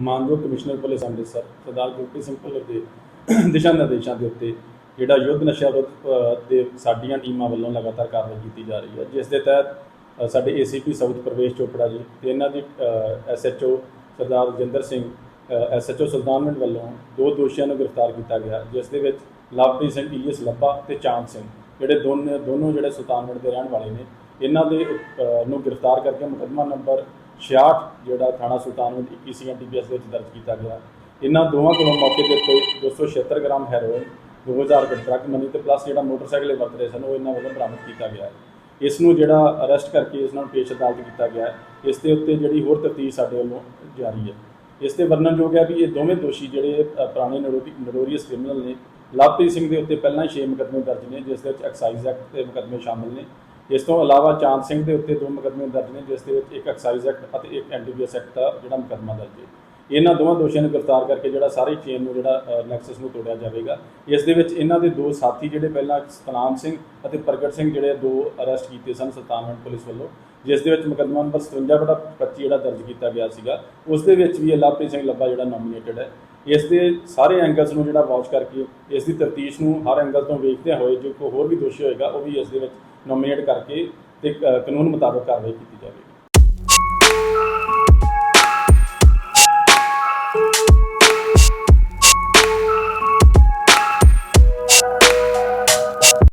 ਮਾਨਯੋਗ commissioner police Amritsar Sardar Gurpreet Singh Bhullar ਦੇ ਦਿਸ਼ਾ ਨਿਰਦੇਸ਼ਾਂ ਦੇ ਉੱਤੇ ਜਿਹੜਾ ਯੁੱਧ ਨਸ਼ਾ ਵਿਰੁੱਧ ਅ, ਦੇ ਸਾਡੀਆਂ ਟੀਮਾਂ ਵੱਲੋਂ ਲਗਾਤਾਰ ਕਾਰਵਾਈ ਕੀਤੀ ਜਾ ਰਹੀ ਹੈ। ਜਿਸ ਦੇ ਤਹਿਤ ਅ, ਸਾਡੇ ਏਸੀਪੀ ਸਾਊਥ ਪ੍ਰਵੇਸ਼ ਚੋਪੜਾ ਜੀ ਤੇ ਇਹਨਾਂ ਦੀ ਐਸਐਚਓ ਸਰਦਾਰ ਰਜਿੰਦਰ ਸਿੰਘ ਐਸਐਚਓ ਸੁਲਤਾਨਵਿੰਡ ਵੱਲੋਂ ਦੋ ਦੋਸ਼ੀਆਂ ਨੂੰ ਗ੍ਰਿਫਤਾਰ ਕੀਤਾ ਗਿਆ ਜਿਸ ਦੇ ਵਿੱਚ ਲਵਪ੍ਰੀਤ ਸਿੰਘ ਈਐਸ ਲੱਭਾ ਤੇ ਚਾਂਦ ਸਿੰਘ। ਜਿਹੜੇ ਦੋਨੇ ਦੋਨੋਂ ਜਿਹੜੇ ਸੁਲਤਾਨਵਿੰਡ ਦੇ ਰਹਿਣ ਵਾਲੇ ਨੇ ਇਹਨਾਂ ਦੇ ਨੂੰ ਗ੍ਰਿਫਤਾਰ ਕਰਕੇ ਮੁਕੱਦਮਾ ਨੰਬਰ 66 ਜਿਹੜਾ ਥਾਣਾ ਸੁਲਤਾਨਵਿੰਡ 21 ਸੀਐਨਟੀਪੀਐਸ ਦੇ ਵਿੱਚ ਦਰਜ ਕੀਤਾ ਗਿਆ। ਇਹਨਾਂ ਦੋਵਾਂ ਕੋਲੋਂ ਮੌਕੇ ਦੇ ਉੱਤੇ 276 ਗ੍ਰਾਮ ਹੈਰੋਇਨ 2000 ਰੁਪਏ ਟਰੱਕ ਮਨੀ ਤੇ ਪਲੱਸ ਜਿਹੜਾ ਮੋਟਰਸਾਈਕਲ ਵਰਤ ਰਹੇ ਸਨ, ਉਹ ਇਹਨਾਂ ਵੱਲੋਂ ਬਰਾਮਦ ਕੀਤਾ ਗਿਆ ਇਸ ਨੂੰ ਜਿਹੜਾ ਅਰੈਸਟ ਕਰਕੇ ਇਸ ਨਾਲ ਪੇਸ਼ ਅਦਾਲਤ ਕੀਤਾ ਗਿਆ ਇਸ ਦੇ ਉੱਤੇ ਜਿਹੜੀ ਹੋਰ ਤਫਤੀਸ਼ ਸਾਡੇ ਵੱਲੋਂ ਜਾਰੀ ਹੈ। ਇਸ ਤੇ ਵਰਣਨਯੋਗ ਹੈ ਵੀ ਇਹ ਦੋਵੇਂ ਦੋਸ਼ੀ ਜਿਹੜੇ ਪੁਰਾਣੇ ਨੋਟੋਰੀਅਸ ਕ੍ਰਿਮੀਨਲ ਨੇ, ਲਵਪ੍ਰੀਤ ਸਿੰਘ ਦੇ ਉੱਤੇ ਪਹਿਲਾਂ ਹੀ 6 ਮੁਕੱਦਮੇ ਦਰਜ ਨੇ, ਜਿਸ ਦੇ ਵਿੱਚ ਐਕਸਾਈਜ਼ ਐਕਟ ਦੇ ਮੁਕੱਦਮੇ ਸ਼ਾਮਲ ਨੇ। ਇਸ ਤੋਂ ਇਲਾਵਾ ਚਾਂਦ ਸਿੰਘ ਦੇ ਉੱਤੇ ਦੋ ਮੁਕੱਦਮੇ ਦਰਜ ਨੇ, ਜਿਸ ਦੇ ਵਿੱਚ ਇੱਕ ਐਕਸਾਈਜ਼ ਐਕਟ ਅਤੇ ਇੱਕ ਐਨਡੀਪੀਐਸ ਐਕਟ ਦਾ ਜਿਹੜਾ ਮੁਕੱਦਮਾ ਦਰਜ ਹੈ। ਇਹਨਾਂ ਦੋਵਾਂ ਦੋਸ਼ੀਆਂ ਨੂੰ ਗ੍ਰਿਫਤਾਰ ਕਰਕੇ ਜਿਹੜਾ ਸਾਰੀ ਚੇਨ ਨੂੰ ਜਿਹੜਾ ਨੈਕਸਸ ਨੂੰ ਤੋੜਿਆ ਜਾਵੇਗਾ। ਇਸ ਦੇ ਵਿੱਚ ਇਹਨਾਂ ਦੇ ਦੋ ਸਾਥੀ ਜਿਹੜੇ ਪਹਿਲਾਂ ਸਤਨਾਮ ਸਿੰਘ ਅਤੇ ਪ੍ਰਗਟ ਸਿੰਘ ਜਿਹੜੇ ਦੋ ਅਰੈਸਟ ਕੀਤੇ ਸਨ ਸੁਲਤਾਨਵਿੰਡ ਪੁਲਿਸ ਵੱਲੋਂ, ਜਿਸ ਦੇ ਵਿੱਚ ਮੁਕੱਦਮਾ ਨੰਬਰ 57 ਬਟਾ 25 ਜਿਹੜਾ ਦਰਜ ਕੀਤਾ ਗਿਆ ਸੀਗਾ, ਉਸ ਦੇ ਵਿੱਚ ਵੀ ਇਹ ਲਵਪ੍ਰੀਤ ਸਿੰਘ ਲੱਭਾ ਜਿਹੜਾ ਨੋਮੀਨੇਟਡ ਹੈ। ਇਸ ਦੇ ਸਾਰੇ ਐਂਗਲਸ ਨੂੰ ਜਿਹੜਾ ਵਾਚ ਕਰਕੇ, ਇਸ ਦੀ ਤਫਤੀਸ਼ ਨੂੰ ਹਰ ਐਂਗਲ ਤੋਂ ਵੇਖਦਿਆਂ ਹੋਏ, ਜੋ ਕੋਈ ਹੋਰ ਵੀ ਦੋਸ਼ੀ ਹੋਏਗਾ, ਉਹ ਵੀ ਇਸ ਦੇ ਵਿੱਚ ਨੋਮੀਨੇਟ ਕਰਕੇ ਤੇ ਕ ਕਾਨੂੰਨ ਮੁਤਾਬਕ ਕਾਰਵਾਈ ਕੀਤੀ ਜਾਵੇਗੀ।